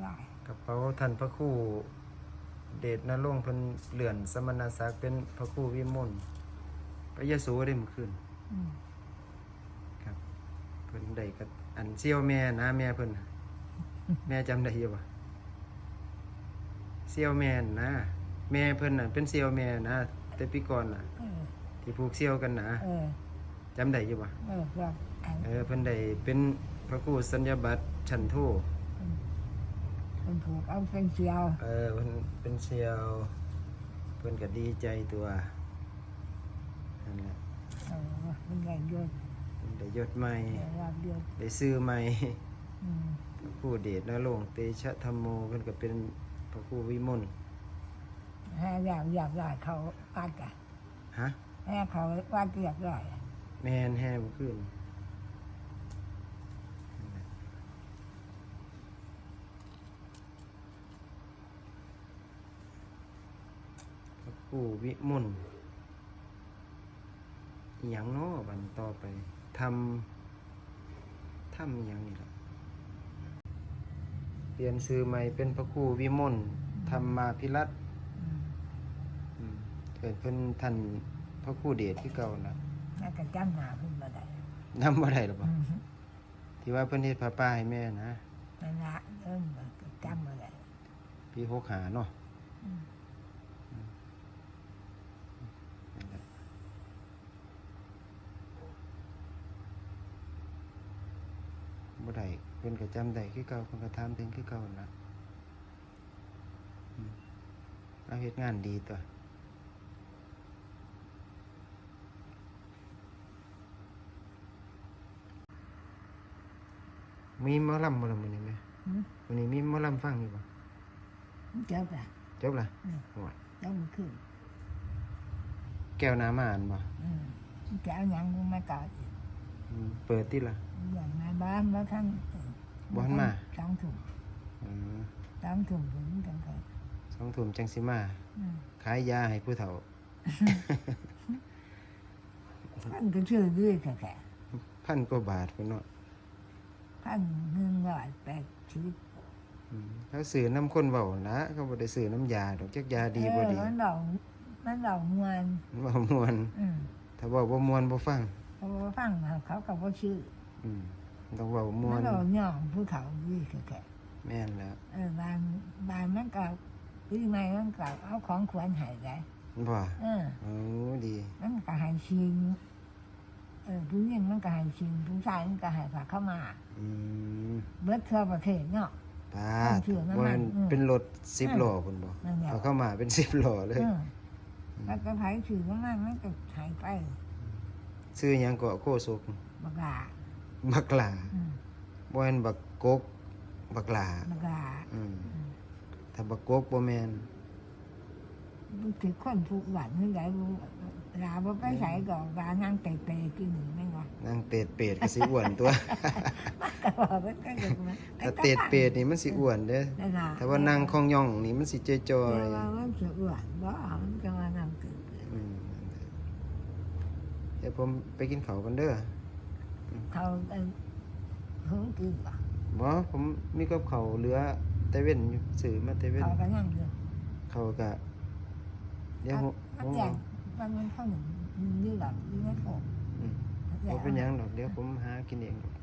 ได้กระเป๋าท่านพระครูเดชนรงค์เพิ่นเลื่อนสมณศักดิ์เป็นพระครูวิมลไปยโสได้เมื่อคืนอืมครับเพิ่นได้กับอันเซี่ยวแม่นะแม่เพิ่นน่ะแม่จำได้อยู่บ่เซี่ยวแม่นนะแม่เพิ่นน่ะเป็นเซี่ยวแม่นะแต่ปีก่อนน่ะ เออที่ผูกเซี่ยวกันนะเออจำได้อยู่บ่ เออครับอันเออเพิ่นได้เป็นพระครูสัญญาบัตรชั้นโท เป็นผูกเอาเป็นเสียวเออเพิ่นเป็นเซี่ยวเพิ่นก็ดีใจตัวนั่นแหละเออเป็นไงเยอะเพิ่นได้ยศใหม่เดี๋ยวรับเยอะได้ซื้อใหม่ อืมพระครูเดชนรงค์เตชะธรรมโมเพิ่นก็เป็นพระครูวิมลให้อยากอยากได้เขาวัดกันฮะ ให้เขาวัดอยากได้แมนแฮมขึ้น พระครูวิมลอหย่างเนาะวันต่อไปทำทำอหย่างนี่ละเปลี่ยนซื้อใหม่เป็นพระครูวิมลธรรมาพิรัตน์อืมอืมเกิดเป็นท่านพระครูเดชที่เก่านะแล้วก็จำหนาขึ้นมาได้นำบ่ได้หรอปะอืมที่ว่าเพิ่นเฮ็ดผ้าป้าให้แม่นะนั่นละเอิ่มก็จำมาได้ปีหกหาเนาะ อืม นั่นแหละบ่ได้เพิ่นก็จำได้คือเก่าเพิ่นก็ถามถึงคือเก่านะอืมเอาเฮ็ดงานดีตัวมีหมอลำบ่ล่ะมื้อนี้แม่อืมมื้อนี้มีหมอลำฟังอยู่บ่เจ้าป่ะจบละอืมโอ้ยเจ้ามันขึ้นแก้วน้ำมาอ่านบ่อืมจะเอาหยังกูมาก่อนอืมเปิดติละอย่างในบ้านแล้วท่านเออ บ่ทันมาสองถุงอืมสองถุงถึงกันไปสองทุ่มจังสิมาอืมขายยาให้ผู้เฒ่าท่านก็ชื่อด้วยแค่พันกว่าบาทพุ่นเนาะท่านหนึ่งร้อยแปดสิบอืมเขาซื้อน้ำข้นเว้านะเขาบ่ได้ซื้อน้ำยาดอกจักยาดีบ่ดีเออมันดอกมันดอกมวนมันเว้าม่วน อืมถ้าเว้าบ่ม่วนบ่ฟัง เขาบ่ฟังเขาก็บ่ชื่ออืม ต้องเว้าม่วมันนดอกย่องผู้เขาด้วยแค่แม่นแล้วเออบานบานมันก็ปีใหม่มันก็เอาของขวัญให้ได้บ่เออ โอ้ดีมันก็ให้ชิงเออผู้หญิงมันก็ให้ชิงผู้ชายมันก็ให้ฝากเข้ามา อืมเบิดทั่วประเทศเนาะ ปาต้องดซื้อน้ำมันบ่แม่นอืมเป็นรถ10ล้อพุ่นบ่นั่นแหละ เอาเข้ามาเป็น10ล้อเลย เออแล้วก็ไผถือน้ำมันมันก็หายไปซื้อหยังก็โคศกบักหลา บักหลาอืมบ่แม่นบักกกบักหลาบักหลาอืมถ้าบักกกบ่แม่นมันถือคนทุกวันที่ไหนรู้ลาบ่ไปใส่ก่อนลานั่งเตะๆกินหนีไม่งวะนางเตดเป็ดก็สิอ้วนตัวก็บอกว่าก็จะมาถ้าเตดเป็ดนี่มันสิอ้วนเด้อนั่นล่ะถ้าว่านั่งคองย่องนี่มันสิจอยเดี๋ยวว่ามันจะอ้วนบ่เอามันจะมานั่งเกิดๆอืมเดี๋ยวผมไปกินข้าวกันเด้อ เขาเออเพิ่งกินป่ะบ่ผมมีกับข้าวเหลือแต่เว้นอยู่ซื้อมาแต่เว้นเขาก็นั่งอยู่เขาวก็เดี๋ยวผมมันผมแจกมันมันเข้าหนึ่งยืดหลับยืดไม่ถกอืมบ่เป็นหยังดอกเดี๋ยวผมหากินเองดอก